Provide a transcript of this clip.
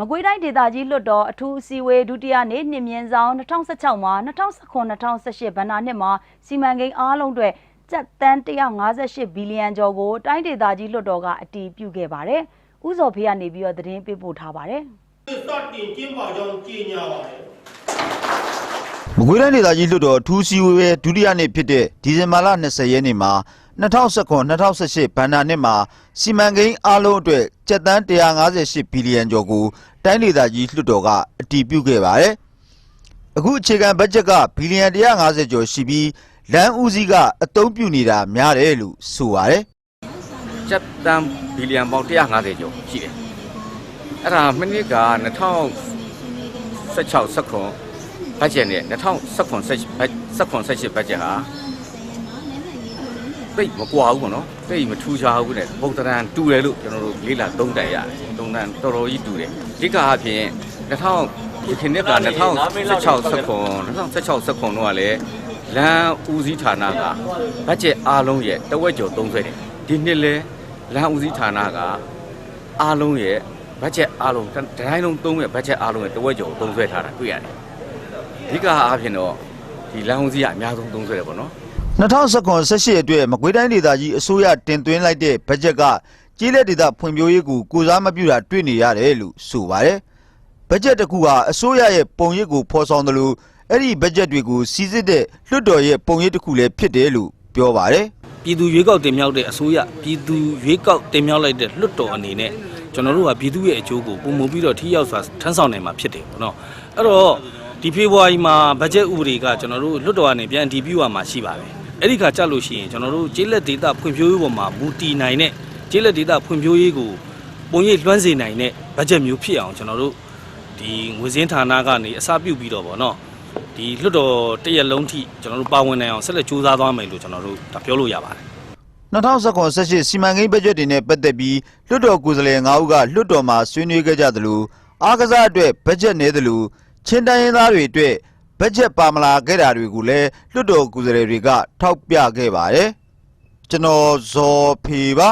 မကွေးတိုင်းဒေသကြီးလွှတ်တော်အထူးအစည်းအဝေးဒုတိယနေ့နှစ်မြင်းဆောင်2016မှာ2019-2018ဘဏ္ဍာနှစ်မှာစီမံကိန်းအားလုံးအတွက်ကျပ်တန်း158ဘီလီယံကျော်ကိုတိုင်းဒေသကြီးလွှတ်တော်ကအတည်ပြုခဲ့ပါတယ်။ဥဇော်ဖေးကနေပြီးတော့သတင်းပေးပို့ထားပါတယ်။စတင်ကျင်းပကြောင်းကြေညာပါတယ်မကွေးတိုင်းဒေသကြီးလွှတ်တော်အထူးစီဝေးရဲ့ဒုတိယနေ့ဖြစ်တဲ့ဒီဇင်ဘာလ20ရက်နေ့မှာ 2019-2018ဘဏ္ဍာနှစ်မှာစီမံကိန်းအားလုံးအတွက်ကျပ်တန်း158ဘီလီယံကျော်ကိုတိုင်းဒေသကြီးလွှတ်တော်ကအတည်ပြုခဲ့ပါတယ်။အခုအခြေခံဘတ်ဂျက်ကဘီလီယံ150ကျော်ရှိပြီးလမ်းဦးစီးကအသုံးပြုနေတာများတယ်လို့ဆိုပါတယ်ကျပ်တန်းဘီလီယံပေါင်း150ကျော်ရှိတယ်အဲ့ဒါမိနစ်က2016 19ဘတ်ဂျက်နဲ့2019 18 18ဘတ်ဂျက်ဟာ သိပ်မကွာဘူးပေါ့နော်သိပ်မထူးခြားဘူးနဲ့ပုံသဏ္ဍာန်တူတယ်လို့ကျွန်တော်တို့လေးလာသုံးတန်ရတယ်သုံးတန်တော်တော်ကြီးတူတယ်အဓိကအဖြစ်2000ဒီခနှစ်က2016 19 2016 19တော့ကလည်းလမ်းဦးစီးဌာနကဘတ်ဂျက်အားလုံးရဲ့တဝက်ကျော်သုံးဆွဲတယ်ဒီနှစ်လဲလမ်းဦးစီးဌာနကအားလုံးရဲ့ဘတ်ဂျက်အားလုံးတတိုင်းလုံးသုံးရဲ့ဘတ်ဂျက်အားလုံးရဲ့တဝက်ကျော်သုံးဆွဲထားတာတွေ့ရတယ်အဓိကအားဖြင့်တော့ဒီလမ်းဦးစီးကအများဆုံးသုံးဆွဲတယ်ပေါ့နော် 2019-18အတွက်မကွေးတိုင်းဒေသကြီးအစိုးရတင်သွင်းလိုက်တဲ့ဘတ်ဂျက်ကကြီးလက်ဒေသဖွံ့ဖြိုးရေးကိုကိုစားမပြုတာတွေ့နေရတယ်လို့ဆိုပါတယ်။ဘတ်ဂျက်တစ်ခုဟာအစိုးရရဲ့ပုံရိပ်ကိုဖော်ဆောင်တယ်လို့အဲ့ဒီဘတ်ဂျက်တွေကိုစီစစ်တဲ့လွှတ်တော်ရဲ့ပုံရိပ်တစ်ခုလည်းဖြစ်တယ်လို့ပြောပါတယ်ပြည်သူရွေးကောက်တင်မြှောက်တဲ့အစိုးရပြည်သူရွေးကောက်တင်မြှောက်လိုက်တဲ့လွှတ်တော်အနေနဲ့ကျွန်တော်တို့ကပြည်သူရဲ့အကျိုးကိုပုံမပြီးတော့ထိရောက်စွာထမ်းဆောင်နိုင်မှာဖြစ်တယ်ပေါ့နော်အဲ့တော့ဒီဖေဖော်ဝါရီမှာဘတ်ဂျက်ဥပဒေကကျွန်တော်တို့လွှတ်တော်ကနေပြန်အတည်ပြုရမှာရှိပါတယ် အဲ့ဒီခါကြလို့ရှိရင်ကျွန်တော်တို့ကျေးလက်ဒေတာဖွံ့ဖြိုးရေးပေါ်မှာမူတည်နိုင်တဲ့ကျေးလက်ဒေတာဖွံ့ဖြိုးရေးကိုပုံရိပ်လွှမ်းစေနိုင်တဲ့ဘတ်ဂျက်မျိုးဖြစ်အောင်ကျွန်တော်တို့ဒီငွေစင်းဌာနကနေအစပြုပြီးတော့ဗောနော်ဒီလွှတ်တော်တရက်လုံးထိကျွန်တော်တို့ပါဝင်နိုင်အောင်ဆက်လက်စူးစမ်းသွားမယ်လို့ကျွန်တော်တို့ဒါပြောလို့ရပါတယ်။2019-18စီမံကိန်းဘတ်ဂျက်တွေနဲ့ပတ်သက်ပြီးလွှတ်တော်ကိုယ်စားလှယ်9ဦးကလွှတ်တော်မှာဆွေးနွေးခဲ့ကြသလိုအားကစားအတွက်ဘတ်ဂျက်နည်းသလိုချင်းတိုင်းရင်းသားတွေအတွက် ဘတ်ဂျက်ပါမလာခဲ့တာတွေကိုလည်းလွှတ်တော်ကိုယ်စားလှယ်တွေကထောက်ပြခဲ့ပါတယ်။ကျွန်တော်ဇော်ဖေပါ